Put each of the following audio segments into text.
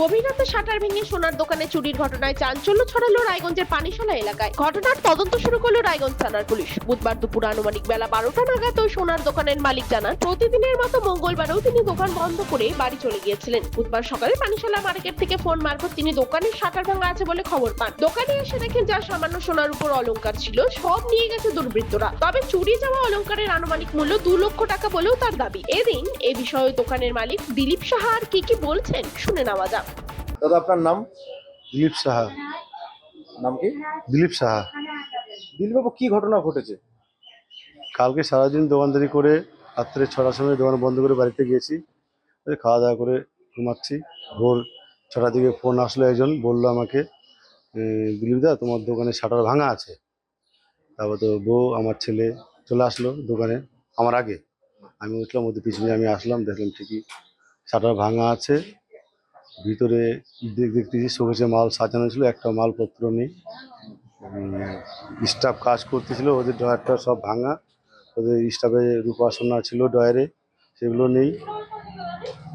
গভীর রাতে শাটার ভেঙে সোনার দোকানে চুরির ঘটনায় চাঞ্চল্য ছড়ালো রায়গঞ্জের পানিশালা এলাকায়। ঘটনার তদন্ত শুরু করল রায়গঞ্জ থানার পুলিশ। বুধবার দুপুর আনুমানিক বেলা বারোটা নাগাদ ওই সোনার দোকানের মালিক জানান, প্রতিদিনের মতো মঙ্গলবারও তিনি দোকান বন্ধ করে বাড়ি চলে গিয়েছিলেন। বুধবার সকালে পানিশালা মার্কেট থেকে ফোন মারফত তিনি দোকানের শাটার ভাঙা আছে বলে খবর পান। দোকানে এসে দেখেন যা সামান্য সোনার উপর অলংকার ছিল, সব নিয়ে গেছে দুর্বৃত্তরা। তবে চুরি যাওয়া অলংকারের আনুমানিক মূল্য দু লক্ষ টাকা বলেও তার দাবি। এদিন এ বিষয়ে দোকানের মালিক দিলীপ সাহা আর কি কি বলছেন শুনে নেওয়া যাক। দাদা আপনার নাম? দিলীপ সাহা। নাম কি? দিলীপ সাহা। দিলবাবু কি ঘটনা ঘটেছে? কালকে সারাদিন দোকানদারি করে রাত্রে ছটার সময় দোকান বন্ধ করে বাড়িতে গিয়েছি। এই খাওয়া দাওয়া করে ঘুমাচ্ছি। ভোর ছটার দিকে ফোন আসলো একজন বলল আমাকে "এ, দিলীপ দা তোমার দোকানে শাটার ভাঙা আছে। তারপর তো বউ আমার ছেলে চলে আসলো দোকানে আমার আগে। আমি উঠলাম ওদের পিছনে আমি আসলাম দেখলাম ঠিকই শাটার ভাঙা আছে। ভিতরে দেখ দেখতেছি শোকেসে মাল সাজানো ছিল একটা মালপত্র নেই। স্টাফ কাজ করতেছিল ওদের ড্রয়ারটা সব ভাঙা। ওদের স্টাফে রূপাসনা ছিল ড্রয়ারে সেগুলো নেই।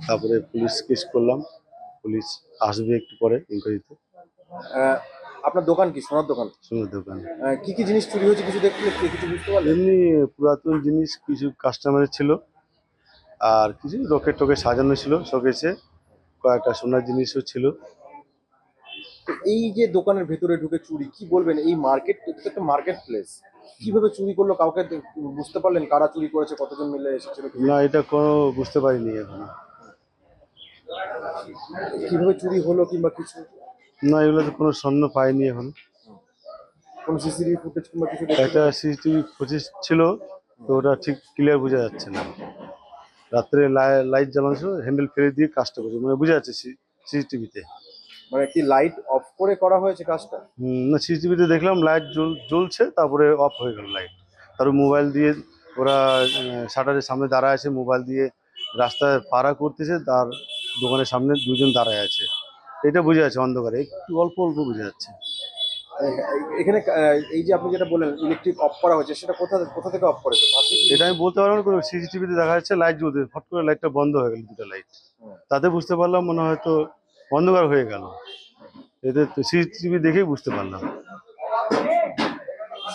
তারপরে পুলিশ কেস করলাম। পুলিশ আসবে একটু পরে ইনকোয়ারিতে আপনার দোকান কি? সোনার দোকান? সোনার দোকান। কি কি জিনিস চুরি হয়েছে কিছু দেখতে? কিছু বুঝতে পারলেন? এমনি পুরাতন জিনিস কিছু কাস্টমারের ছিল। আর কিছু রকেট টকে সাজানো ছিল শোকেছে কয়েকটা সোনার জিনিসও ছিল। এই যে দোকানের ভেতরে ঢুকে চুরি কি বলবেন? এই মার্কেট একটা মার্কেট প্লেস কীভাবে চুরি করল কাউকে বুঝতে পারলেন কারা চুরি করেছে কতজন মিলে এসেছিল? না এটা কোনো বুঝতে পারিনি এখন। কীভাবে চুরি হলো কিংবা কিছু? না এগুলো তো কোনো স্বর্ণ পাইনি এখন। কোন সিসিটিভি ফুটেজ কিংবা কিছু একটা সিসিটিভি পঁচিশ ছিল তো ওটা ঠিক ক্লিয়ার বোঝা যাচ্ছে না। রাত্রে লাইট জ্বালানো ছিল হ্যান্ডেল ফেলে দিয়ে কাজটা করছে। মানে বোঝা যাচ্ছে সিসিটিভিতে মানে কি লাইট অফ করে করা হয়েছে কাজটা? না সিসিটিভিতে দেখলাম লাইট জ্বলছে তারপরে অফ হয়ে গেল লাইট তারপর মোবাইল দিয়ে ওরা শাটারের সামনে দাঁড়ায় আছে মোবাইল দিয়ে রাস্তায় পাড়া করতেছে তার দোকানের সামনে দুজন দাঁড়ায় আছে। এটা বোঝা যাচ্ছে অন্ধকারে একটু অল্প অল্প বোঝা যাচ্ছে। এখানে এই যে আপনি যেটা বললেন ইলেকট্রিক অফ করা হয়েছে সেটা কোথা কোথা থেকে অফ করেছে? এটা আমি বলতে পারব না কোনো সিসিটিভিতে দেখা যাচ্ছে লাইট জ্বলতে ফট করে লাইটটা বন্ধ হয়ে গেল দুটো লাইট তাতে বুঝতে পারলাম মনে হয় হয়তো অন্ধকার হয়ে গেল। এতে সিসিটিভি দেখেই বুঝতে পারলাম।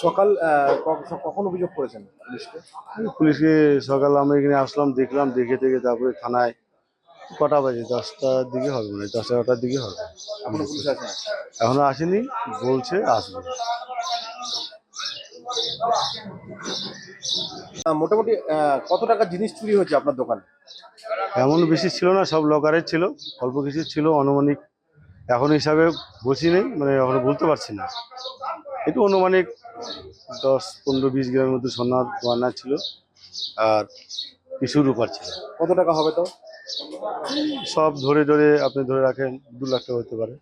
সকাল কখন অভিযোগ করেছেন পুলিশকে? পুলিশকে সকাল আমরা এখানে আসলাম দেখলাম দেখে দেখে তারপরে থানায় কটা বাজে? দশটার দিকে হবে মানে দশটা এগারোটার দিকে হবে। এখনও আসেনি? বলছে আসবে। মোটামুটি কত টাকা জিনিস চুরি হয়েছে আপনার দোকানে? এমন বেশি ছিল না সব লকারের ছিল। অল্প কিছু ছিল অনুমানিক এখন হিসাবে বসি নেই মানে এখনও বলতে পারছি না। একটু অনুমানিক দশ পনেরো বিশ গ্রামের মধ্যে সোনার গয়না ছিল আর কিছু রূপার ছিল। কত টাকা হবে তো সব ধরে ধরে আপনি ধরে রাখেন দু লাখ টাকা হতে পারে।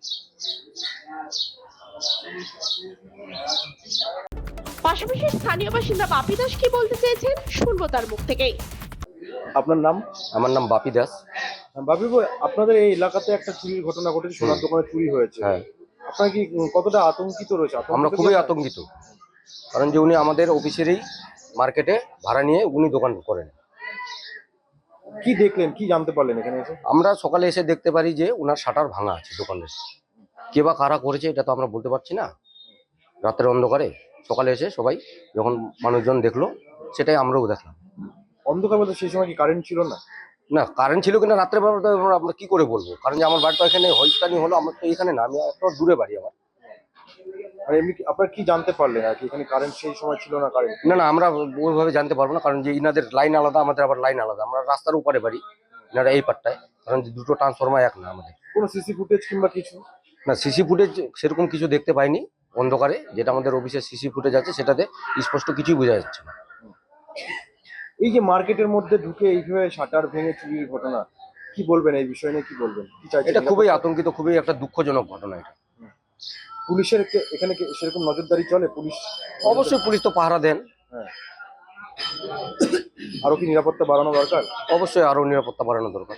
পাশাপাশি স্থানীয় বাসিন্দা বাপি দাস কি বলতে চেয়েছেন শুনব তার মুখ থেকেই। আপনার নাম? আমার নাম বাপি দাস। বাবু আপনাদের এই এলাকাতে একটা চুরির ঘটনা ঘটেছে সোনার দোকানে চুরি হয়েছে। হ্যাঁ। আপনার কি কতটা আতঙ্কিত রয়েছে? আমরা খুবই আতঙ্কিত। কারণ যে উনি আমাদের অফিসেরই মার্কেটে ভাড়া নিয়ে উনি দোকান করেন। কি দেখলেন? কি জানতে পারলেন এখানে এসে? আমরা সকালে এসে দেখতে পারি যে ওনার শাটার ভাঙা আছে দোকানের। কে বা কারা করেছে এটা তো আমরা বলতে পারছি না। রাতের অন্ধকারে সকালে এসে সবাই যখন মানুষজন দেখল সেটাই আমরাও দেখলাম। অন্ধকার বলতে সেই সময় কি কারেন্ট ছিল না? না কারেন্ট ছিল কিনা রাত্রে আমরা কি করে বলব? কারণ যে আমার বাড়ি তো এখানে হইতানি হলো আমার তো এখানে না আমি একটা দূরে বাড়ি আমার। আর এমনি কি- আপনারা কি জানতে পারলেন আর কি? এখানে কারেন্ট সেই সময় ছিল না কারেন্ট না না আমরা ওইভাবে জানতে পারব না কারণ যে ইনাদের লাইন আলাদা আমাদের আবার লাইন আলাদা। আমরা রাস্তার উপরে বাড়ি ইনারা এই পাটটায় কারণ যে দুটো ট্রান্সফরমার এক না আমাদের। কোনো সিসি ফুটেজ কিংবা কিছু? না সিসি ফুটেজ সেরকম কিছু দেখতে পাইনি অন্ধকারে। যেটা আমাদের অফিসের সিসি ফুটেজ আছে সেটাতে স্পষ্ট কিছুই বোঝা যাচ্ছে না। এই যে মার্কেটের মধ্যে ঢুকে এইভাবে শাটার ভেঙে চুরির ঘটনা কি বলবেন এই বিষয় নিয়ে? কি বলবেন? কি চাইছেন? এটা খুবই আতঙ্কিত খুবই একটা দুঃখজনক ঘটনা এটা। পুলিশের এখানে কি সেরকম নজরদারি চলে পুলিশ অবশ্যই পুলিশ তো পাহারা দেন। হ্যাঁ। আরও কি নিরাপত্তা বাড়ানো দরকার? অবশ্যই আরও নিরাপত্তা বাড়ানো দরকার।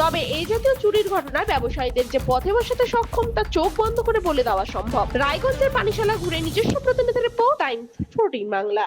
তবে এই জাতীয় চুরির ঘটনায় ব্যবসায়ীদের যে পথে বসাতে সক্ষম তা চোখ বন্ধ করে বলে দেওয়া সম্ভব। রায়গঞ্জের পানিশালা ঘুরে নিজস্ব প্রতিনিধি রিপোর্ট টাইমস ফোরটিন বাংলা।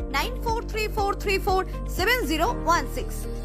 9434347016.